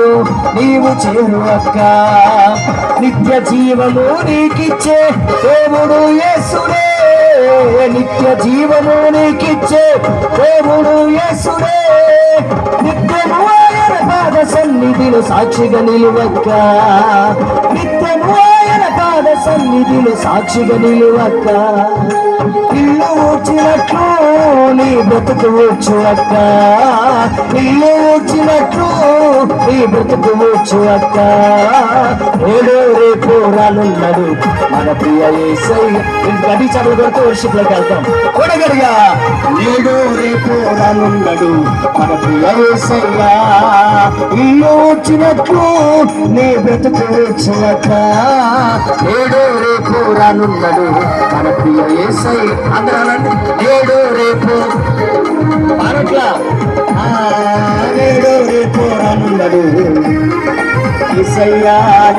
నీవు చేరు అక్క. నిత్య జీవము నీకిచ్చే దేవుడు యేసుడే. నిత్య జీవము నీకిచ్చే దేవుడు యేసుడే. నిత్యము ఆయన పాద సన్నిధిలో సాక్షిగా నిలువక్క. నిత్యము ఆయన పాద సన్నిధిలో సాక్షిగా నిలువక్క. ఇల్లు ఊడ్చినట్లు నీ బ్రతుకు ఊడ్చు అక్క ఇల్లు ఊడ్చినట్లు ఈ బ్రతుకు మూచు అక్క ఏడో రేపు రానున్నాడు. మన ప్రియ ఏసయ్య గడి చదువు కొడుతూ వర్షిప్లోకి వెళ్తాం. కొడగడిగా ఏడో రేపు రానున్నాడు. మన ప్రియ ఏసయ్యా ఇల్లు నీ బ్రతుకు మూచు అక్క ఏడో రేపు రానున్నాడు. మన ప్రియ ఏసై అందరూ అనండి. ఏడో రేపు ఏడో రేపు రానున్నాడు ఏసయ్యా